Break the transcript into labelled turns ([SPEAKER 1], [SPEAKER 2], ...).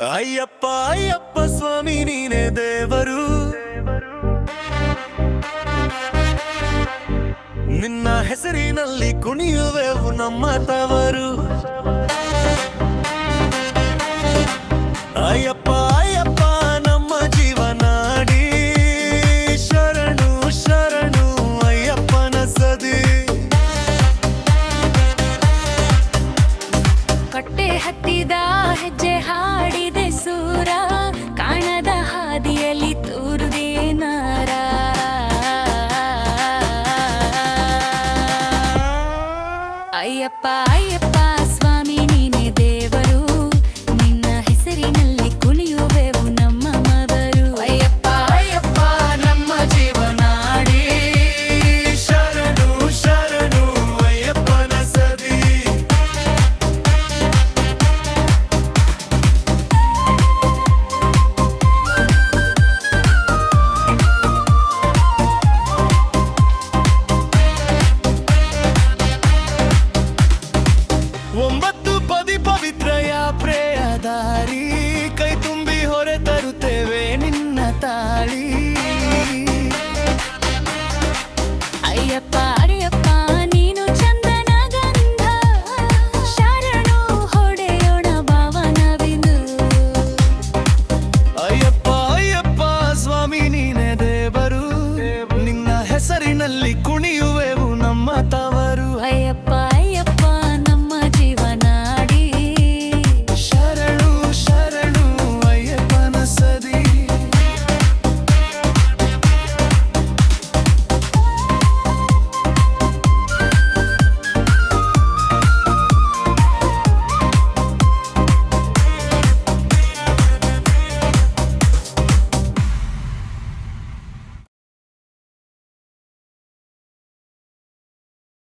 [SPEAKER 1] ಅಯ್ಯಪ್ಪ ಅಯ್ಯಪ್ಪ ಸ್ವಾಮಿ ನೀನೇ ದೇವರು. ನಿನ್ನ ಹೆಸರಿನಲ್ಲಿ ಕುಣಿಯುವೆವು ನಮ್ಮ ತವರು.
[SPEAKER 2] ಹತ್ತಿದ ಹೆಜ್ಜೆ ಹಾಡಿದೆ ಸೂರ. ಕಾಣದ ಹಾದಿಯಲ್ಲಿ ತೂರುದೇ ಅಯ್ಯಪ್ಪ ಅಯ್ಯಪ್ಪ
[SPEAKER 1] தாரி